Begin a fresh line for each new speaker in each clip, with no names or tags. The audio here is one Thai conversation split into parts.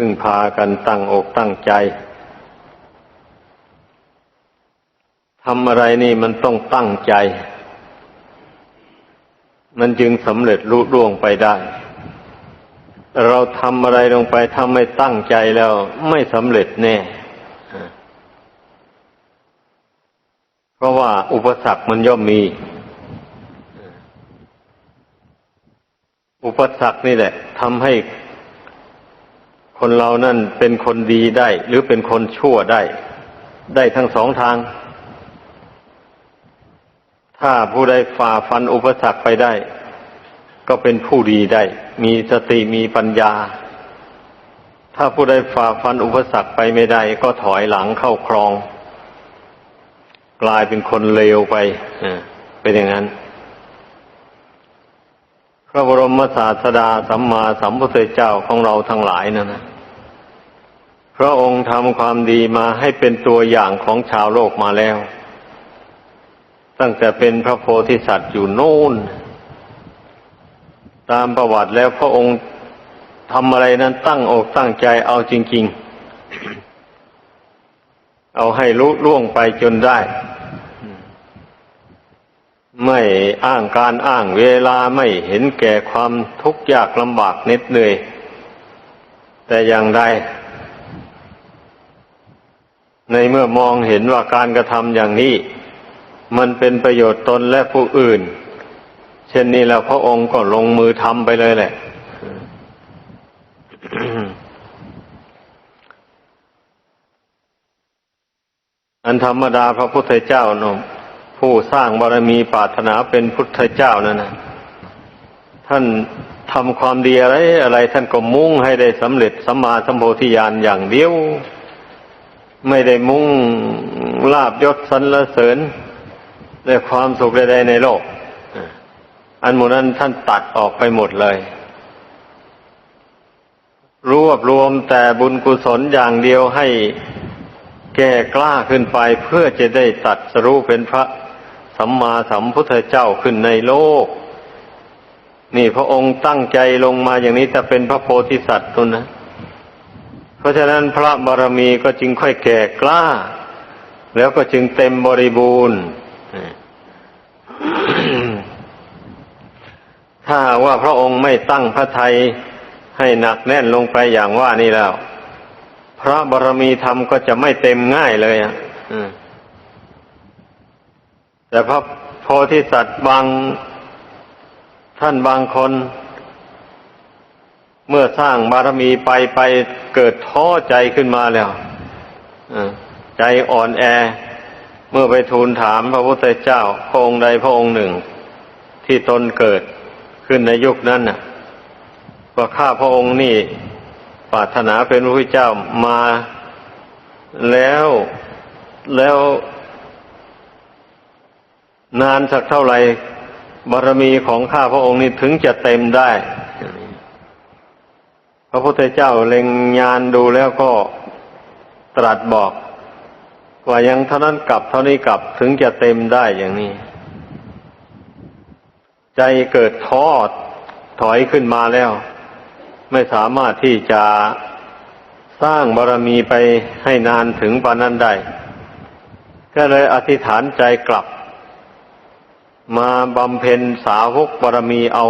พึ่งพากันตั้งอกตั้งใจทำอะไรนี่มันต้องตั้งใจ มันจึงสำเร็จลุล่วงไปได้ เราทำอะไรลงไปถ้าไม่ตั้งใจแล้วไม่สำเร็จแน่ เพราะว่าอุปสรรคมันย่อมมี อุปสรรคนี่แหละทำให้ คนเรานั่นเป็นคนดีได้ หรือเป็นคนชั่วได้ ได้ทั้งสองทาง ถ้าผู้ใดฝ่าฟันอุปสรรคไปได้ ก็เป็นผู้ดีได้ มีสติมีปัญญา ถ้าผู้ใดฝ่าฟันอุปสรรคไปไม่ได้ ก็ถอยหลังเข้าครอง กลายเป็นคนเลวไปเป็นอย่างนั้นพระบรมศาสดาสัมมาสัมพุทธเจ้าของเราทั้งหลายนั่นนะ พระองค์ทำความดีมาให้เป็นตัวอย่างของชาวโลกมาแล้ว ตั้งแต่เป็นพระโพธิสัตว์อยู่โน่น ตามประวัติแล้วพระองค์ทำอะไรนั้นตั้งอกตั้งใจเอาจริง ๆ เอาให้ลุล่วงไปจนได้ ไม่อ้างการอ้างเวลาไม่เห็นแก่ความทุกข์ยากลำบากเหน็ดเหนื่อย แต่อย่างใด ในเมื่อมองเห็นว่าการกระทำอย่างนี้ มันเป็นประโยชน์ตนและผู้อื่น เช่นนี้แล้วพระองค์ก็ลงมือทำไปเลยแหละอันธรรมดาพระพุทธเจ้าเนาะผู้สร้างบารมีปรารถนาเป็นพุทธเจ้านั่นนะท่านทำความดีอะไรอะไร ท่านก็มุ่งให้ได้สำเร็จสัมมาสัมโพธิญาณอย่างเดียว ไม่ได้มุ่งลาบยศสรรเสริญและความสุขใดๆในโลก อันหมดนั้นท่านตัดออกไปหมดเลย รวบรวมแต่บุญกุศลอย่างเดียวให้แก่กล้าขึ้นไปเพื่อจะได้ตัดสรู้เป็นพระสัมมาสัมพุทธเจ้าขึ้นในโลก นี่พระองค์ตั้งใจลงมาอย่างนี้จะเป็นพระโพธิสัตว์ตุนนะ เพราะฉะนั้นพระบารมีก็จึงค่อยแก่กล้า แล้วก็จึงเต็มบริบูรณ์ถ้าว่าพระองค์ไม่ตั้งพระทัยให้หนักแน่นลงไปอย่างว่านี่แล้ว พระบารมีธรรมก็จะไม่เต็มง่ายเลยอะแต่พระโพธิสัตว์บางท่านบางคน เมื่อสร้างบารมีไปไปเกิดท้อใจขึ้นมาแล้วใจอ่อนแอ เมื่อไปทูลถามพระพุทธเจ้าพระองค์ใดพระองค์หนึ่ง ที่ตนเกิดขึ้นในยุคนั้นน่ะว่าข้าพระองค์นี่ปรารถนาเป็นพระพุทธเจ้ามาแล้วแล้วนานสักเท่าไหร่บารมีของข้าพระองค์นี้ถึงจะเต็มได้ พระพุทธเจ้าเล็งญาณดูแล้วก็ตรัสบอก ว่ายังเท่านั้นกลับเท่านี้กลับถึงจะเต็มได้อย่างนี้ ใจเกิดท้อถอยขึ้นมาแล้ว ไม่สามารถที่จะสร้างบารรมีไปให้นานถึงปานนั้นได้ ก็เลยอธิษฐานใจกลับ มาบำเพ็ญสาวกบารมีเอา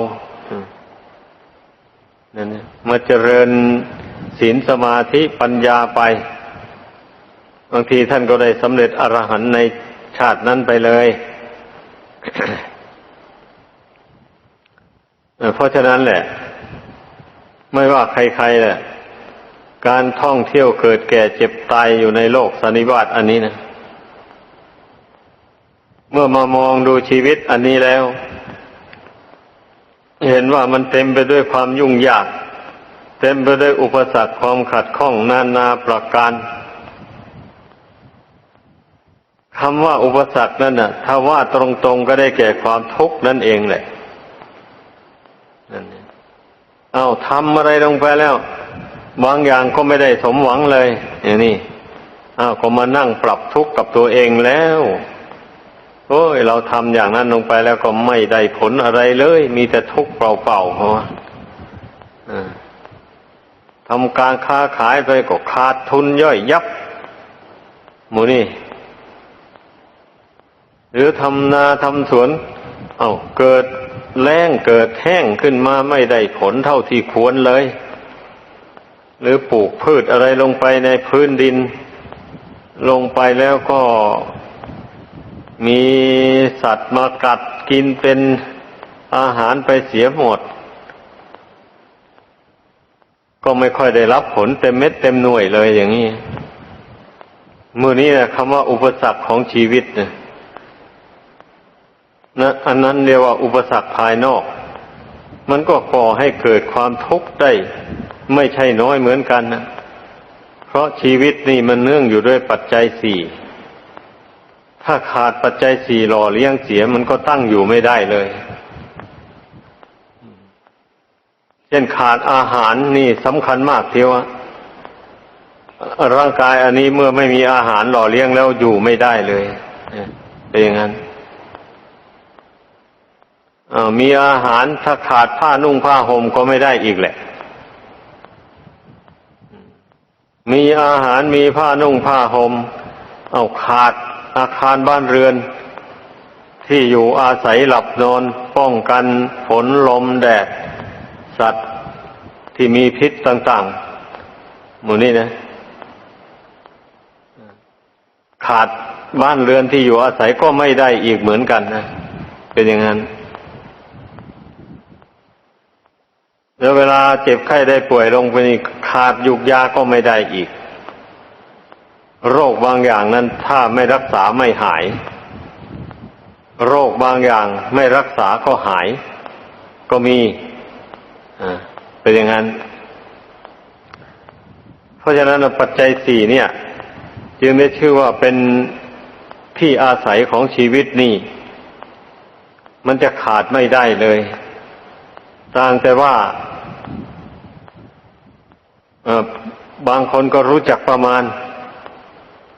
นั่นมาเจริญศีลสมาธิปัญญาไป บางทีท่านก็ได้สำเร็จอรหันในชาตินั้นไปเลย เพราะฉะนั้นแหละ ไม่ว่าใครๆแหละ การท่องเที่ยวเกิดแก่เจ็บตายอยู่ในโลกสันนิบาตอันนี้นะ เมื่อมามองดูชีวิตอันนี้แล้ว เห็นว่ามันเต็มไปด้วยความยุ่งยาก เต็มไปด้วยอุปสรรคความขัดข้องนานาประการคำว่าอุปสรรคนั่นน่ะ ถ้าว่าตรงๆก็ได้แก่ความทุกข์นั่นเองแหละนั่นเอาทำอะไรลงไปแล้ว บางอย่างก็ไม่ได้สมหวังเลย อย่างนี้อ้าวก็มานั่งปรับทุกข์กับตัวเองแล้ว โอ้ยเราทำอย่างนั้นลงไปแล้วก็ไม่ได้ผลอะไรเลย มีแต่ทุกข์เปล่าๆเพราะว่าทำการค้าขายไปก็ขาดทุนย่อยยับหมูนี่ หรือทำนาทำสวน เอา้าเกิดแล้งเกิดแห้งขึ้นมาไม่ได้ผลเท่าที่ควรเลย หรือปลูกพืชอะไรลงไปในพื้นดิน ลงไปแล้วก็ มีสัตว์มากัดกินเป็นอาหารไปเสียหมด ก็ไม่ค่อยได้รับผลเต็มเม็ดเต็มหน่วยเลยอย่างนี้มือนี้นะคำว่าอุปสรรคของชีวิตนะนะอันนั้นเรียกว่าอุปสรรคภายนอก มันก็ก่อให้เกิดความทุกข์ได้ ไม่ใช่น้อยเหมือนกันนะเพราะชีวิตนี่มันเนื่องอยู่ด้วยปัจจัยสี่ ถ้าขาดปัจจัยสี่หล่อเลี้ยงเสียมันก็ตั้งอยู่ไม่ได้เลย เช่นขาดอาหารนี่สำคัญมากเทียวร่างกายอันนี้เมื่อไม่มีอาหารหล่อเลี้ยงแล้วอยู่ไม่ได้เลยเป็นอย่างนั้นมีอาหารถ้าขาดผ้านุ่งผ้าห่มก็ไม่ได้อีกแหละ มีอาหารมีผ้านุ่งผ้าห่มเอาขาด อาคารบ้านเรือน ที่อยู่อาศัยหลับนอนป้องกันฝนลมแดด สัตว์ที่มีพิษต่างๆ หมู่นี้นะ ขาดบ้านเรือนที่อยู่อาศัยก็ไม่ได้อีกเหมือนกันนะเป็นอย่างนั้นแล้วเวลาเจ็บไข้ได้ป่วยลงไปนี่ขาดยุกยาก็ไม่ได้อีก โรคบางอย่างนั้นถ้าไม่รักษาไม่หาย โรคบางอย่างไม่รักษาก็หาย ก็มีเป็นอย่างนั้น เพราะฉะนั้นปัจจัยสี่เนี่ย จึงได้ชื่อว่าเป็นที่อาศัยของชีวิตนี่ มันจะขาดไม่ได้เลย ต่างแต่ว่าบางคนก็รู้จักประมาณ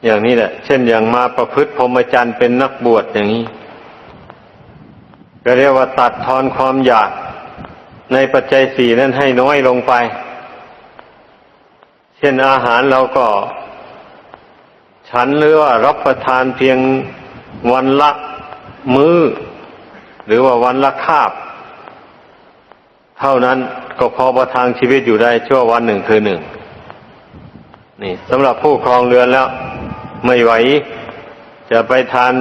อย่างนี้แหละ เช่นอย่างมาประพฤติพรหมจรรย์เป็นนักบวชอย่างนี้ ก็เรียกว่าตัดทอนความอยากในปัจจัยสี่นั้นให้น้อยลงไป เช่นอาหารเราก็ ฉันหรือว่ารับประทานเพียงวันละมือ้อ หรือว่าวันละคาบ เท่านั้นก็พอประทังชีวิตอยู่ได้ชั่ววันหนึ่งคือหนึ่งนี่สำหรับผู้ครองเรือนแล้ว ไม่ไหว จะไปทาน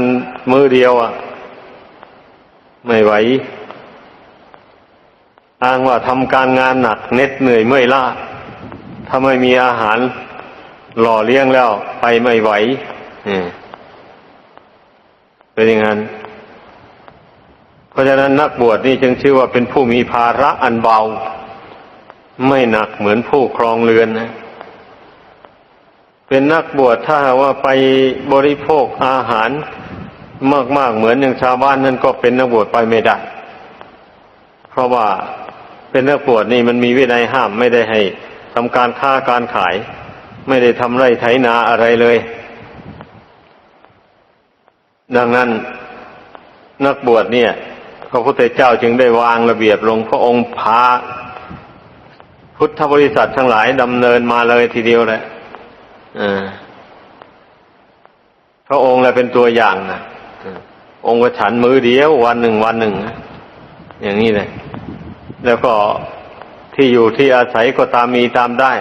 มือเดียวอะ ไม่ไหว อ้างว่าทำการงานหนักเน็ดเหนื่อยเมื่อยล้าถ้าไม่มีอาหาร หล่อเลี้ยงแล้ว ไปไม่ไหวเป็นอย่างนั้น เพราะฉะนั้นนักบวชนี่จึงชื่อว่าเป็นผู้มีภาระอันเบา ไม่หนักเหมือนผู้ครองเรือนนะ เป็นนักบวชถ้าว่าไปบริโภคอาหารมากๆเหมือนอย่างชาวบ้านนั่นก็เป็นนักบวชไปไม่ได้ เพราะว่าเป็นนักบวชนี่มันมีวินัยห้ามไม่ได้ให้ทำการค้าการขาย ไม่ได้ทำไร่ไถนาอะไรเลย ดังนั้นนักบวชเนี่ยพระพุทธเจ้าจึงได้วางระเบียบลงพระองค์พาพุทธบริษัททั้งหลายดำเนินมาเลยทีเดียวแหละ พระองค์เลยเป็นตัวอย่างนะองค์ฉันมือเดียววันหนึ่งวันหนึ่งอย่างนี้เลย แล้วก็ที่อยู่ที่อาศัยก็ตามมีตามได้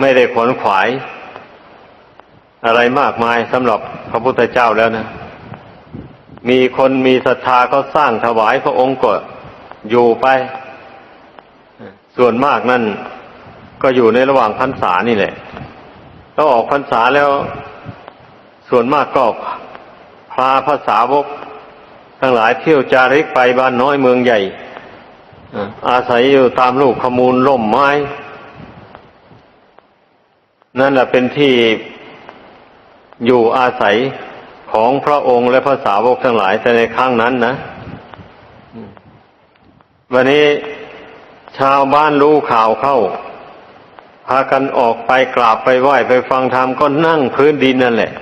ไม่ได้ขนขวาย อะไรมากมายสำหรับพระพุทธเจ้าแล้วนะมีคนมีศรัทธาเขาสร้างถวายพระองค์ก็อยู่ไป ส่วนมากนั่น ก็อยู่ในระหว่างพรรษานี่แหละถ้าออกพรรษาแล้ว ส่วนมากก็พาภาษาวกทั้งหลายเที่ยวจาริกไปบ้านน้อยเมืองใหญ่อาศัยอยู่ตามลูกขมูลร่มไม้ นั่นแหละเป็นที่อยู่อาศัยของพระองค์และพระสาวกทั้งหลายแต่ในครั้งนั้นนะวันนี้ชาวบ้านรู้ข่าวเข้าากันออกไปกราบไปไหว้ไปฟังธรรมก็นั่งพื้นดินนั่นแหละ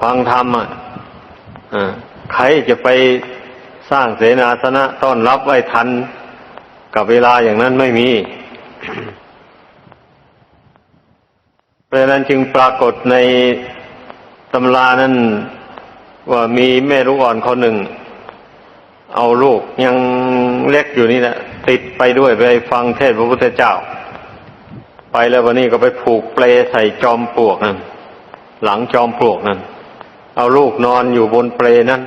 ฟังธรรมอะใครจะไปสร้างเสนาสนะต้อนรับไว้ทันกับเวลาอย่างนั้นไม่มีเพราะนั้นจึงปรากฏในตำรานั้นว่ามีแม่ลูกอ่อนคนหนึ่ง เอาลูกยังเล็กอยู่นี่แหละติดไปด้วยไปฟังเทศพระพุทธเจ้า แล้ววันนี้ก็ไปผูกเปลใส่จอมปลวกนั่นหลังจอมปลวกนั่นเอาลูกนอนอยู่บนเปลนั้น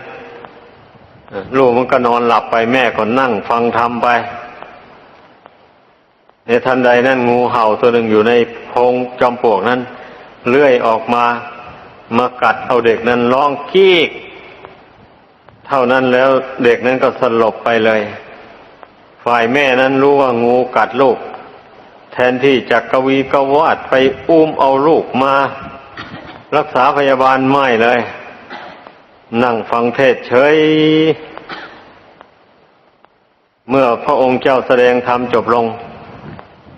ลูกมันก็นอนหลับไปแม่ก็นั่งฟังธรรมไปในทันใดนั้นงูเห่าตัวหนึ่งอยู่ในโพงจอมปลวกนั้นเลื่อยออกมามากัดเอาเด็กนั้นร้องกี้กเท่านั้นแล้วเด็กนั้นก็สลบไปเลย ฝ่ายแม่นั้นรู้ว่างูกัดลูก แทนที่จะกกวีกวาดไปอุ้มเอาลูกมา รักษาพยาบาลไม่เลย นั่งฟังเทศเฉย เมื่อพระองค์เจ้าแสดงธรรมจบลง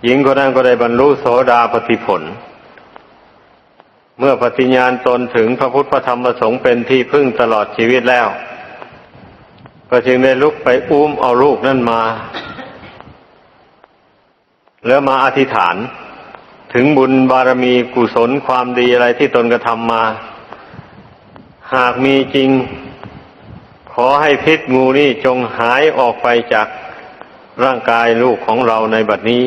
หญิงคนนั้นก็ได้บรรลุโสดาปติผล เมื่อปฏิญญาณตนถึงพระพุทธพระธรรมพระสงฆ์เป็นที่พึ่งตลอดชีวิตแล้ว ก็จึงได้ลุกไปอุ้มเอาลูกนั่นมา แล้วมาอธิษฐาน ถึงบุญบารมีกุศลความดีอะไรที่ตนกระทำมา หากมีจริง ขอให้พิษงูนี่จงหายออกไปจากร่างกายลูกของเราในบัดนี้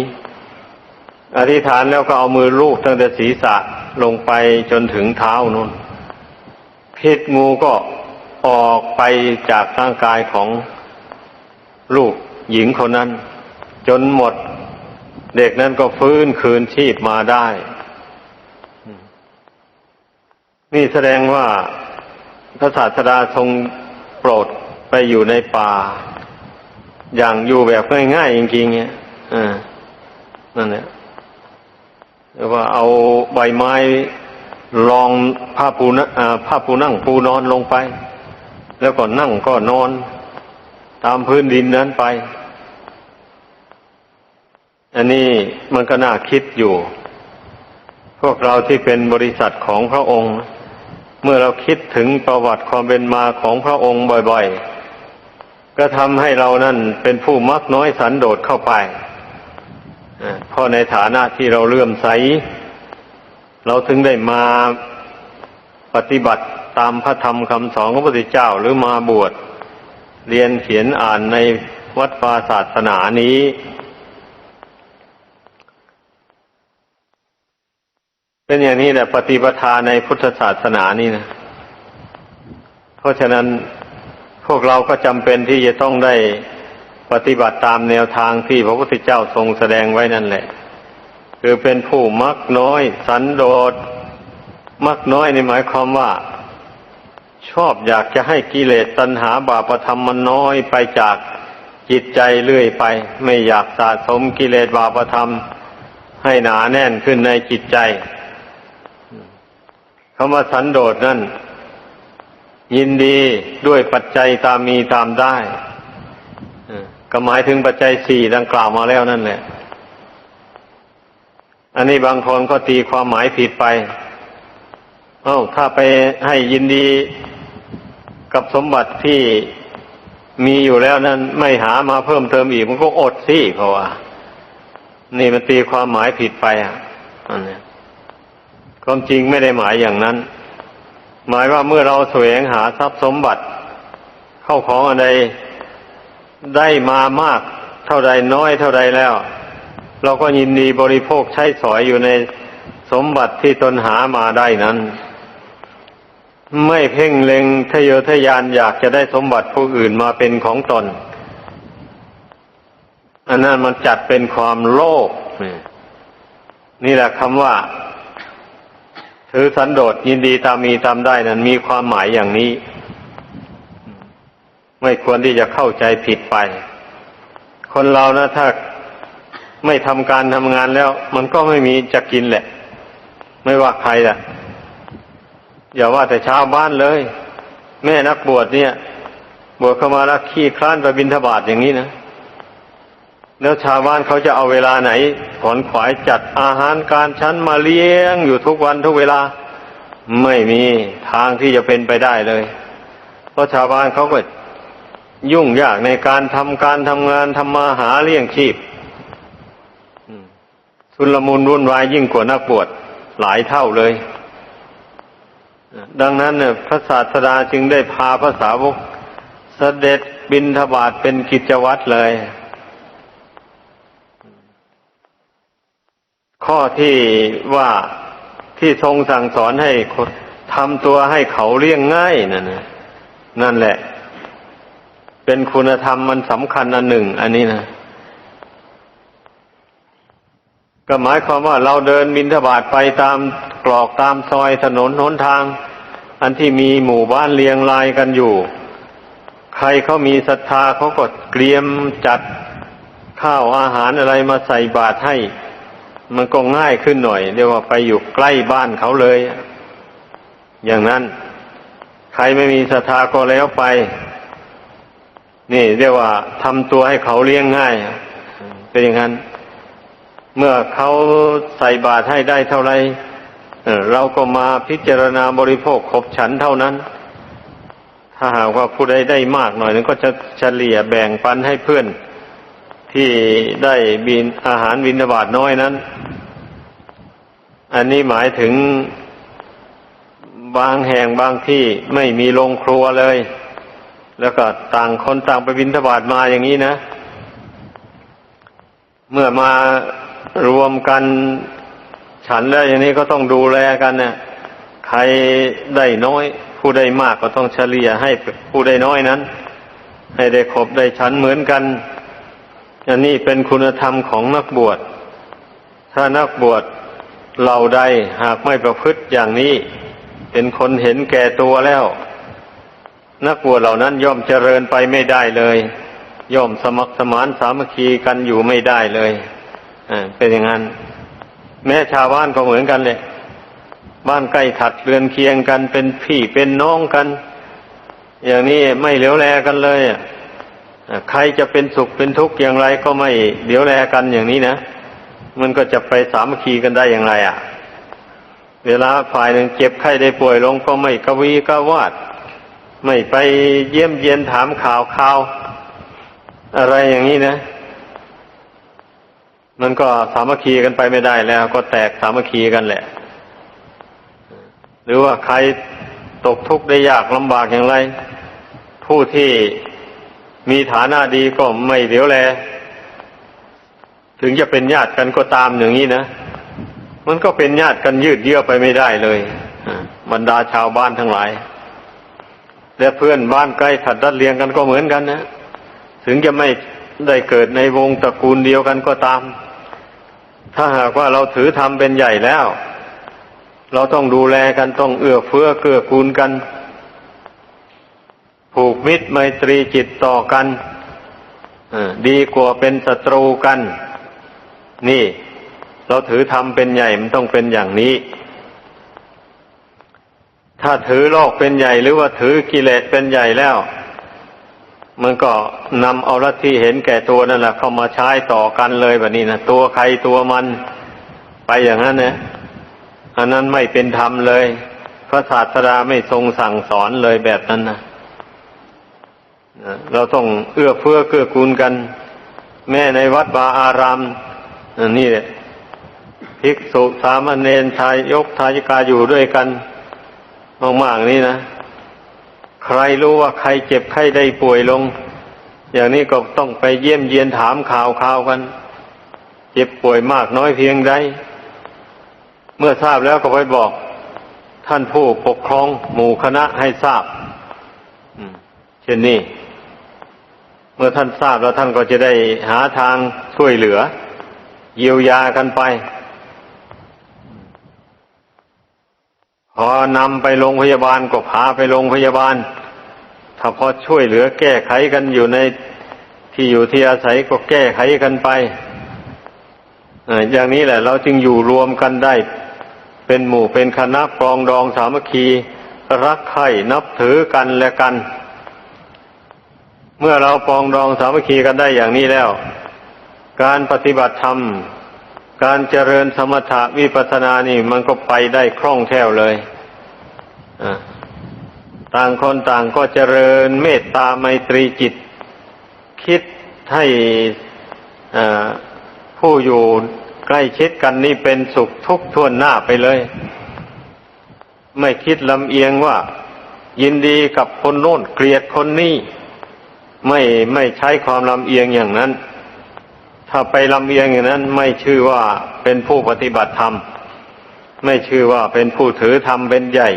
อธิษฐานแล้วก็เอามือลูกตั้งแต่ศีรษะลงไปจนถึงเท้านู่น พิษงูก็ออกไปจากร่างกายของลูกหญิงคนนั้น จนหมด เด็กนั้นก็ฟื้นคืนชีพมาได้ นี่แสดงว่าพระศาสดาทรงโปรดไปอยู่ในป่า อย่างอยู่แบบง่ายๆจริงๆเนี่ยอ่านั่นแหละเรียว่าเอาใบไม้รองผ้าปูนะอ่าผ้าปูนั่งปูนอนลงไป แล้วก็นั่งก็นอน ตามพื้นดินนั้นไป อันนี้มันก็น่าคิดอยู่ พวกเราที่เป็นบริษัทของพระองค์ เมื่อเราคิดถึงประวัติความเป็นมาของพระองค์บ่อยๆ ก็ทำให้เรานั่นเป็นผู้มักน้อยสันโดษเข้าไปเพราะในฐานะที่เราเลื่อมใส เราถึงได้มาปฏิบัติตามพระธรรมคำสอนของพระพุทธเจ้าหรือมาบวช เรียนเขียนอ่านในวัดวาศาสนานี้ เป็นอย่างนี้แหละปฏิปทาในพุทธศาสนานี่นะ เพราะฉะนั้นพวกเราก็จำเป็นที่จะต้องได้ปฏิบัติตามแนวทางที่พระพุทธเจ้าทรงแสดงไว้นั่นแหละ คือเป็นผู้มักน้อย สันโดษมักน้อยในหมายความว่า ชอบอยากจะให้กิเลสตัณหาบาปธรรมมันน้อยไปจากจิตใจเรื่อยไป ไม่อยากสะสมกิเลสบาปธรรม ให้หนาแน่นขึ้นในจิตใจ คำว่าสันโดษนั่น ยินดีด้วยปัจจัยตามมีตามได้ก็หมายถึงปัจจัยสี่ดังกล่าวมาแล้วนั่นแหละ อันนี้บางคนก็ตีความหมายผิดไป เอ้า ถ้าไปให้ยินดีกับสมบัติที่มีอยู่แล้วนั้น ไม่หามาเพิ่มเติมอีกมันก็อดสิเพราะว่า นี่มันตีความหมายผิดไปอะอันนี้ ความจริงไม่ได้หมายอย่างนั้น หมายว่าเมื่อเราแสวงหาทรัพย์สมบัติ เข้าของอะไรได้มามาก เท่าใดน้อยเท่าใดแล้ว เราก็ยินดีบริโภคใช้สอยอยู่ในสมบัติที่ตนหามาได้นั้น ไม่เพ่งเล็งทะเยอทะยานอยากจะได้สมบัติผู้อื่นมาเป็นของตน อันนั้นมันจัดเป็นความโลภนี่แหละคำว่า ถือสันโดษยินดีตามมีตามได้นั้นมีความหมายอย่างนี้ ไม่ควรที่จะเข้าใจผิดไป คนเรานะถ้าไม่ทำการทำงานแล้ว มันก็ไม่มีจะกินแหละ ไม่ว่าใครแหละอย่าว่าแต่ชาวบ้านเลย แม่นักบวชเนี่ย บวชเข้ามาแล้วขี้คลานไปบินทบาทอย่างนี้นะ แล้วชาวบ้านเขาจะเอาเวลาไหนขอนขวายจัดอาหารการชั้นมาเลี้ยงอยู่ทุกวันทุกเวลา ไม่มีทางที่จะเป็นไปได้เลย เพราะชาวบ้านเขาก็ยุ่งยากในการทำการทำงานทำมาหาเลี้ยงชีพชุลมุนวุ่นวายยิ่งกว่านักบวชหลายเท่าเลย ดังนั้นเนี่ยพระศาสดาจึงได้พาพระสาวกเสด็จบินทบาทเป็นกิจวัตรเลย ข้อที่ว่าที่ทรงสั่งสอนให้ทำตัวให้เขาเลี้ยงง่ายนั่นนั่นแหละ เป็นคุณธรรมมันสำคัญอันหนึ่ง อันนี้นะก็หมายความว่าเราเดินบินทบาทไปตามกรอกตามซอยถนนหนทาง อันที่มีหมู่บ้านเรียงรายกันอยู่ ใครเขามีศรัทธาเขาก็เตรียมจัดข้าวอาหารอะไรมาใส่บาตรให้ มันก็ง่ายขึ้นหน่อย เรียกว่าไปอยู่ใกล้บ้านเขาเลย อย่างนั้น ใครไม่มีศรัทธาก็แล้วไป นี่เรียกว่าทำตัวให้เขาเลี้ยงง่าย เป็นอย่างนั้น เมื่อเขาใส่บาตรให้ได้เท่าไรเราก็มาพิจารณาบริโภคขบฉันเท่านั้น ถ้าหากว่าผู้ใดได้มากหน่อยนึงก็จะเฉลี่ยแบ่งปันให้เพื่อน ที่ได้บินอาหารบินบาตน้อยนั้น อันนี้หมายถึงบางแห่งบางที่ไม่มีโรงครัวเลย แล้วก็ต่างคนต่างไปบินทบาทมาอย่างนี้นะ เมื่อมารวมกันฉันแล้วอย่างนี้ก็ต้องดูแลกันเนะ่ยใครได้น้อย ผู้ได้มากก็ต้องเฉลี่ยให้ผู้ได้น้อยนั้น ให้ได้ครบได้ฉันเหมือนกัน อันนี้เป็นคุณธรรมของนักบวช ถ้านักบวชเราใดหากไม่ประพฤติอย่างนี้ เป็นคนเห็นแก่ตัวแล้ว นักบวชเหล่านั้นย่อมเจริญไปไม่ได้เลย ย่อมสมัครสมานสามัคคีกันอยู่ไม่ได้เลยอ่าเป็นอย่างนั้น แม้ชาวบ้านก็เหมือนกันเลยบ้านใกล้ถัดเรือนเคียงกันเป็นพี่เป็นน้องกัน อย่างนี้ไม่เหลียวแลกันเลยอะ ใครจะเป็นสุขเป็นทุกข์อย่างไรก็ไม่เหลียวแลกันอย่างนี้นะ มันก็จะไปสามัคคีกันได้อย่างไรอะ เวลาฝ่ายหนึ่งเจ็บไข้ได้ป่วยลงก็ไม่กวีกวาด ไม่ไปเยี่ยมเยียนถามข่าวข่าว อะไรอย่างนี้นะ มันก็สามัคคีกันไปไม่ได้แล้ว ก็แตกสามัคคีกันแหละ หรือว่าใครตกทุกข์ได้ยากลำบากอย่างไร ผู้ที่ มีฐานะดีก็ไม่เดียวแล ถึงจะเป็นญาติกันก็ตามอย่างนี้นะ มันก็เป็นญาติกันยืดเยื้อไปไม่ได้เลยบรรดาชาวบ้านทั้งหลาย และเพื่อนบ้านใกล้ถัดดัดเลียงกันก็เหมือนกันนะ ถึงจะไม่ได้เกิดในวงตระกูลเดียวกันก็ตาม ถ้าหากว่าเราถือธรรมเป็นใหญ่แล้ว เราต้องดูแลกันต้องเอื้อเฟื้อเกื้อกูลกัน ผูกมิตรไมตรีจิตต่อกันดีกว่าเป็นศัตรูกัน นี่ เราถือธรรมเป็นใหญ่มันต้องเป็นอย่างนี้ ถ้าถือโลกเป็นใหญ่หรือว่าถือกิเลสเป็นใหญ่แล้ว มันก็นำเอาลัทธิเห็นแก่ตัวนั่นแหละเข้ามาใช้ต่อกันเลยแบบนี้นะตัวใครตัวมันไปอย่างนั้นนะอันนั้นไม่เป็นธรรมเลย พระศาสดาไม่ทรงสั่งสอนเลยแบบนั้นนะ เราต้องเอื้อเฟื้อเกื้อกูลกัน แม่ในวัดวาอารามนี่แหละภิกษุสามเณรชายยกทายิกาอยู่ด้วยกันมากๆนี่นะ ใครรู้ว่าใครเจ็บใครได้ป่วยลง อย่างนี้ก็ต้องไปเยี่ยมเยียนถามข่าวข่าวกัน เจ็บป่วยมากน้อยเพียงใดเมื่อทราบแล้วก็ไปบอก ท่านผู้ปกครองหมู่คณะให้ทราบเช่นนี้ เมื่อท่านทราบแล้วท่านก็จะได้หาทางช่วยเหลือ เยียวยากันไป พอนำไปโรงพยาบาลก็พาไปโรงพยาบาล ถ้าพอช่วยเหลือแก้ไขกันอยู่ในที่อยู่ที่อาศัยก็แก้ไขกันไปอย่างนี้แหละ เราจึงอยู่รวมกันได้ เป็นหมู่เป็นคณะปรองดองสามัคคี รักใคร่นับถือกันและกัน เมื่อเราปองดองสามัคคีกันได้อย่างนี้แล้ว การปฏิบัติธรรม การเจริญสมถะวิปัสสนานี่มันก็ไปได้คล่องแคล่วเลยต่างคนต่างก็เจริญเมตตาไมตรีจิต คิดให้ผู้อยู่ใกล้ชิดกันนี่เป็นสุขทุกข์ทวนหน้าไปเลย ไม่คิดลำเอียงว่า ยินดีกับคนโน้นเกลียดคนนี้ ไม่ไม่ใช้ความลำเอียงอย่างนั้น ถ้าไปลำเอียงอย่างนั้น ไม่ชื่อว่าเป็นผู้ปฏิบัติธรรม ไม่ชื่อว่าเป็นผู้ถือธรรมเป็นใหญ่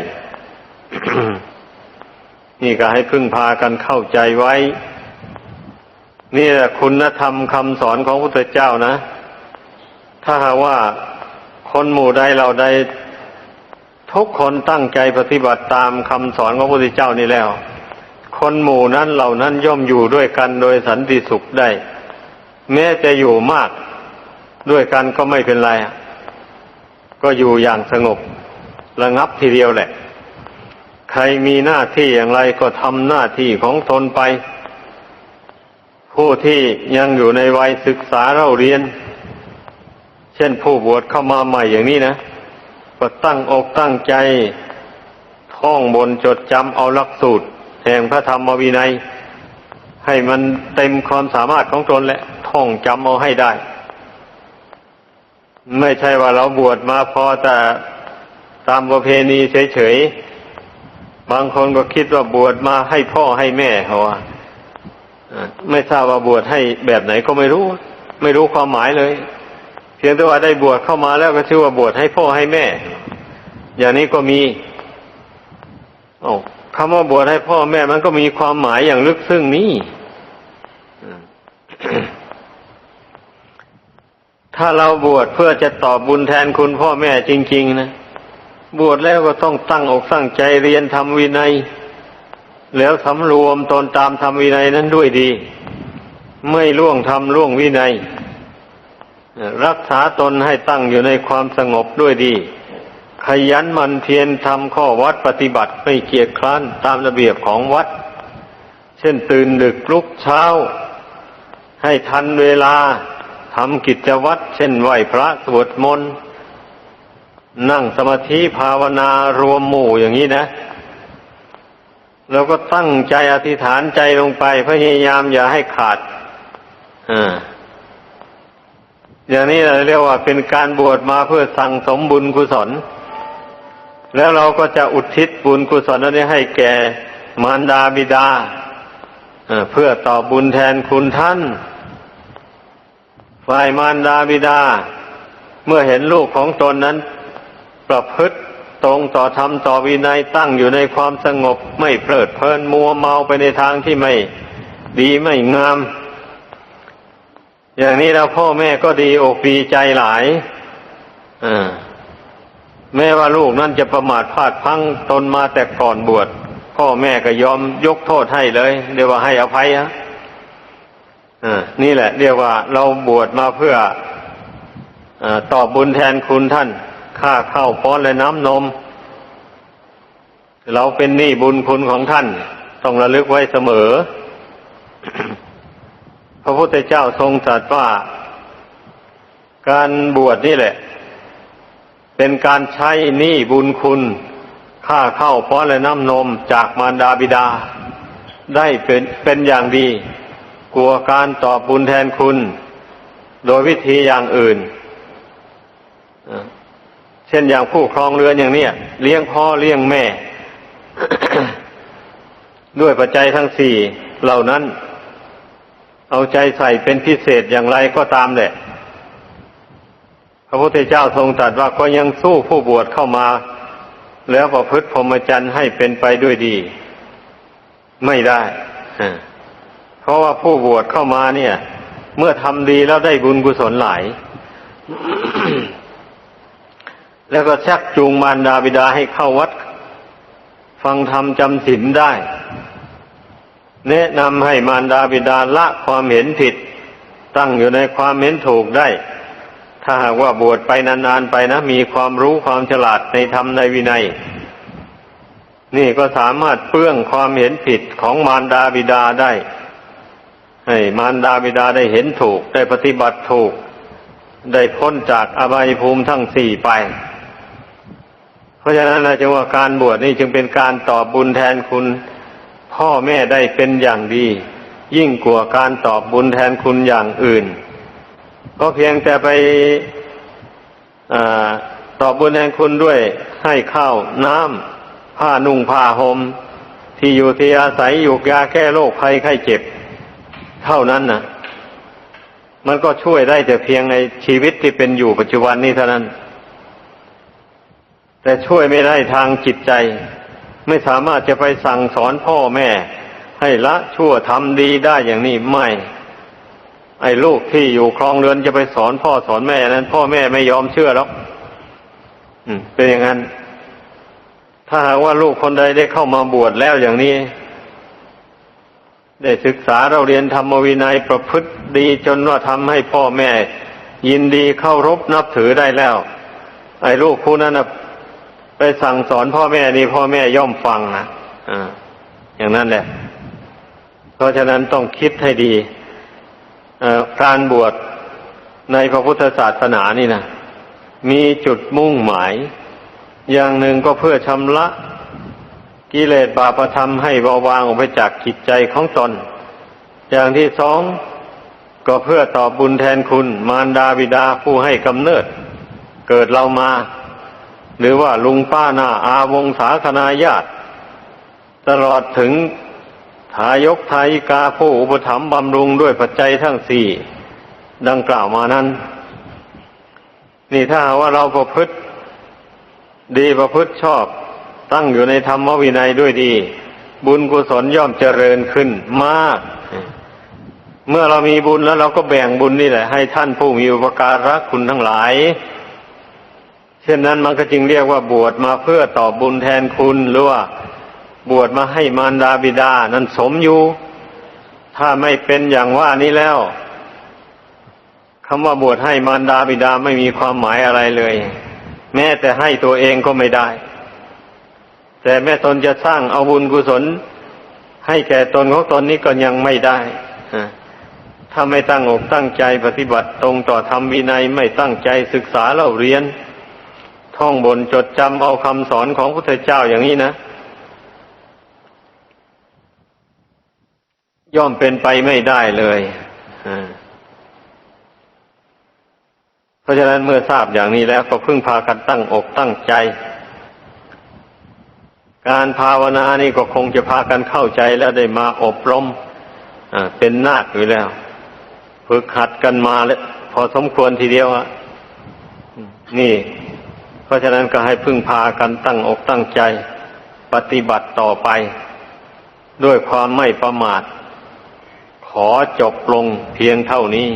นี่ก็ให้พึ่งพากันเข้าใจไว้ นี่แหละคุณธรรมคำสอนของพระพุทธเจ้านะ ถ้าหากว่าคนหมู่ใดเราใดทุกคนตั้งใจปฏิบัติตามคำสอนของพระพุทธเจ้านี่แล้ว คนหมู่นั้นเหล่านั้นย่อมอยู่ด้วยกันโดยสันติสุขได้ แม้จะอยู่มากด้วยกันก็ไม่เป็นไรก็อยู่อย่างสงบระงับทีเดียวแหละ ใครมีหน้าที่อย่างไรก็ทำหน้าที่ของตนไป ผู้ที่ยังอยู่ในวัยศึกษาเราเรียน เช่นผู้บวชเข้ามาใหม่อย่างนี้นะก็ตั้งอกตั้งใจท่องบนจดจำเอาหลักสูตร แห่งพระธรรมวินัย ให้มันเต็มความสามารถของตนและท่องจำเอาให้ได้ ไม่ใช่ว่าเราบวชมาพอแต่ตามประเพณีเฉยๆ บางคนก็คิดว่าบวชมาให้พ่อให้แม่เขาว่าไม่ทราบว่าบวชให้แบบไหนก็ไม่รู้ ไม่รู้ความหมายเลย เพียงแต่ว่าได้บวชเข้ามาแล้วก็ชื่อว่าบวชให้พ่อให้แม่ อย่างนี้ก็มี โอ้ คำว่าบวชให้พ่อแม่มันก็มีความหมายอย่างลึกซึ้งนี้ถ้าเราบวชเพื่อจะตอบบุญแทนคุณพ่อแม่จริง ๆ นะบวชแล้วก็ต้องตั้งอกตั้งใจเรียนทำวินัย แล้วสำรวมตนตามทำวินัยนั้นด้วยดี ไม่ล่วงทำล่วงวินัย รักษาตนให้ตั้งอยู่ในความสงบด้วยดี ขยันหมันเพียรทำข้อวัดปฏิบัติไม่เกียจคร้านตามระเบียบของวัด เช่นตื่นดึกลุกเช้า ให้ทันเวลาทำกิจวัตรเช่นไหวพระสวดมนต์นั่งสมาธิภาวนารวมหมู่อย่างนี้นะ แล้วก็ตั้งใจอธิษฐานใจลงไปพยายามอย่าให้ขาดอ่าอย่างนี้เราเรียกว่าเป็นการบวชมาเพื่อสั่งสมบุญกุศล แล้วเราก็จะอุทิศบุญกุศลนั้นให้แก่มารดาบิดาเพื่อตอบบุญแทนคุณท่าน ฝ่ายมารดาบิดา เมื่อเห็นลูกของตนนั้น ประพฤติตรงต่อธรรมต่อวินัยตั้งอยู่ในความสงบไม่เพลิดเพลินมัวเมาไปในทางที่ไม่ดีไม่งาม อย่างนี้แล้วพ่อแม่ก็ดีอกดีใจหลายอ่า แม้ว่าลูกนั่นจะประมาทพลาดพังตนมาแต่ก่อนบวชพ่อแม่ก็ยอมยกโทษให้เลยเรียกว่าให้อภัยฮะนี่แหละ เรียกว่าเราบวชมาเพื่ออตอบบุญแทนคุณท่านค่าข้าวป้อนและน้ำนม เราเป็นหนี้บุญคุณของท่าน ต้องระลึกไว้เสมอ พระพุทธเจ้าทรงตรัสว่า การบวชนี่แหละ เป็นการใช้หนี้บุญคุณค่าเข้าวป้อนและน้ำนมจากมารดาบิดา ได้เป็นเป็นอย่างดี กลัวการตอบบุญแทนคุณ โดยวิธีอย่างอื่น เช่นอย่างผู้ครองเรือนอย่างนี้เลี้ยงพ่อเลี้ยงแม่ ด้วยปัจจัยทั้งสี่เหล่านั้น เอาใจใส่เป็นพิเศษอย่างไรก็ตามแหละ พระพุทธเจ้าทรงตรัสว่าก็ยังสู้ผู้บวชเข้ามา แล้วประพฤติพรหมจรรย์ให้เป็นไปด้วยดี ไม่ได้เพราะว่าผู้บวชเข้ามาเนี่ย เมื่อทำดีแล้วได้บุญกุศลหลาย แล้วก็ชักจูงมารดาบิดาให้เข้าวัด ฟังธรรมจำศีลได้ แนะนำให้มารดาบิดาละความเห็นผิด ตั้งอยู่ในความเห็นถูกได้ ถ้าหากว่าบวชไปนานๆไปนะ มีความรู้ความฉลาดในธรรมในวินัย นี่ก็สามารถเปื้องความเห็นผิดของมารดาบิดาได้ ให้มารดาบิดาได้เห็นถูก ได้ปฏิบัติถูก ได้พ้นจากอบายภูมิทั้งสี่ไป เพราะฉะนั้นนะจึงว่าการบวชนี่จึงเป็นการตอบบุญแทนคุณพ่อแม่ได้เป็นอย่างดี ยิ่งกว่าการตอบบุญแทนคุณอย่างอื่น ก็เพียงแต่ไปอตอบบุญแทนคุณด้วยให้ข้าวน้ำผ้านุ่งผ้าหม่มที่อยู่ที่อาศัยอยู่ยาแก้โรคภัยไข้เจ็บ เท่านั้นนะมันก็ช่วยได้แต่เพียงในชีวิตที่เป็นอยู่ปัจจุบันนี้เท่านั้น แต่ช่วยไม่ได้ทางจิตใจ ไม่สามารถจะไปสั่งสอนพ่อแม่ ให้ละชั่วทำดีได้อย่างนี้ไม่ ไอ้ลูกที่อยู่ครองเรือนจะไปสอนพ่อสอนแม่นั้น พ่อแม่ไม่ยอมเชื่อหรอกเป็นอย่างนั้น ถ้าหากว่าลูกคนใดได้เข้ามาบวชแล้วอย่างนี้ ได้ศึกษาเราเรียนธรรมวินัยประพฤติดีจนว่าทำให้พ่อแม่ ยินดีเข้ารบนับถือได้แล้ว ไอ้ลูกผู้นั้นไปสั่งสอนพ่อแม่นี่พ่อแม่ย่อมฟังนะอ่าอย่างนั้นแหละ เพราะฉะนั้นต้องคิดให้ดี การบวชในพระพุทธศาสนานี่นะมีจุดมุ่งหมาย อย่างหนึ่งก็เพื่อชำระกิเลสบาปธรรมให้เบาบางออกไปจากจิตใจของตน อย่างที่สองก็เพื่อตอบบุญแทนคุณ มารดาบิดาผู้ให้กำเนิด เกิดเรามา หรือว่าลุงป้าหน้าอาวงศาคณาญาติ ตลอดถึง ทายกทายิกาผู้อุปถัมภ์บำรุงด้วยปัจจัยทั้งสี่ดังกล่าวมานั้น นี่ถ้าว่าเราประพฤติดีประพฤติชอบ ตั้งอยู่ในธรรมวินัยด้วยดี บุญกุศลย่อมเจริญขึ้นมาก เมื่อเรามีบุญแล้วเราก็แบ่งบุญนี่แหละ ให้ท่านผู้มีอุปการะคุณทั้งหลาย เช่นนั้นมันก็จึงเรียกว่าบวชมาเพื่อตอบบุญแทนคุณหรือว่า บวชมาให้มารดาบิดา นั้นสมอยู่ ถ้าไม่เป็นอย่างว่านี้แล้วคำว่าบวชให้มารดาบิดาไม่มีความหมายอะไรเลย แม้แต่ให้ตัวเองก็ไม่ได้ แต่แม้ตนจะสร้างเอาบุญกุศล ให้แก่ตนของตนนี้ก็ยังไม่ได้ถ้าไม่ตั้งอกตั้งใจปฏิบัติตรงต่อธรรมวินัยไม่ตั้งใจศึกษาเล่าเรียน ท่องบนจดจำเอาคำสอนของพระพุทธเจ้าอย่างนี้นะ ย่อมเป็นไปไม่ได้เลยเพราะฉะนั้นเมื่อทราบอย่างนี้แล้วก็พึ่งพากันตั้งอกตั้งใจ การภาวนานี่ก็คงจะพากันเข้าใจแล้วได้มาอบรมเป็นนาคอยู่แล้ว ฝึกหัดกันมาแล้วพอสมควรทีเดียวอะนี่ เพราะฉะนั้นก็ให้พึ่งพากันตั้งอกตั้งใจ ปฏิบัติต่อไป ด้วยความไม่ประมาท ขอจบลงเพียงเท่านี้